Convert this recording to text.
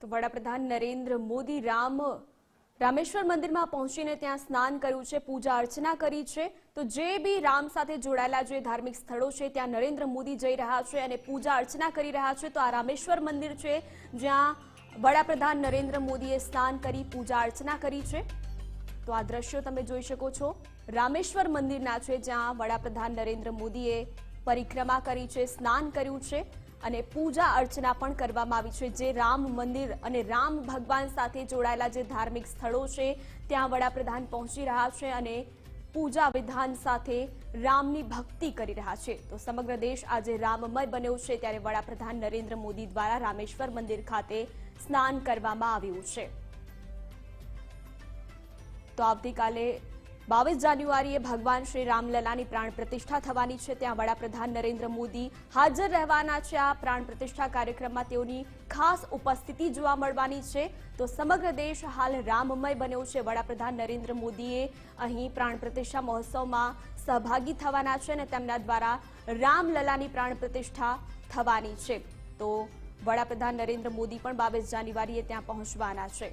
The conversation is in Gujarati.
તો વડાપ્રધાન નરેન્દ્ર મોદી રામ, રામેશ્વર મંદિરમાં પહોંચીને ત્યાં સ્નાન કર્યું છે, પૂજા અર્ચના કરી છે. તો જે બી રામ સાથે જોડાયેલા જે ધાર્મિક સ્થળો છે, ત્યાં નરેન્દ્ર મોદી જઈ રહ્યા છે અને પૂજા અર્ચના કરી રહ્યા છે. તો આ રામેશ્વર મંદિર છે, જ્યાં વડાપ્રધાન નરેન્દ્ર મોદીએ સ્નાન કરી, પૂજા અર્ચના કરી છે. તો આ દ્રશ્યો તમે જોઈ શકો છો. રામેશ્વર મંદિરના છે, જ્યાં વડાપ્રધાન નરેન્દ્ર મોદીએ પરિક્રમા કરી છે, સ્નાન કર્યું છે. અને પૂજા અર્ચના પણ કરવામાં આવી છે, જે રામ મંદિર અને રામ ભગવાન સાથે જોડાયેલા જે ધાર્મિક સ્થળો છે, ત્યાં વડાપ્રધાન પહોંચી રહ્યા છે અને પૂજા વિધાન સાથે રામની ભક્તિ કરી રહ્યા છે. તો સમગ્ર દેશ આજે રામમય બન્યો છે, ત્યારે વડાપ્રધાન નરેન્દ્ર મોદી દ્વારા રામેશ્વર મંદિર ખાતે સ્નાન કરવામાં આવ્યું છે. તો આવતીકાલે બાવીસ જાન્યુઆરીએ ભગવાન શ્રી રામલલાની પ્રાણ પ્રતિષ્ઠા થવાની છે. ત્યાં વડાપ્રધાન નરેન્દ્ર મોદી હાજર રહેવાના છે. આ પ્રાણ પ્રતિષ્ઠા કાર્યક્રમમાં તેઓની ખાસ ઉપસ્થિતિ જોવા મળવાની છે. તો સમગ્ર દેશ હાલ રામમય બન્યો છે. વડાપ્રધાન નરેન્દ્ર મોદીએ અહીં પ્રાણ પ્રતિષ્ઠા મહોત્સવમાં સહભાગી થવાના છે અને તેમના દ્વારા રામલલાની પ્રાણ પ્રતિષ્ઠા થવાની છે. તો વડાપ્રધાન નરેન્દ્ર મોદી પણ બાવીસ જાન્યુઆરીએ ત્યાં પહોંચવાના છે.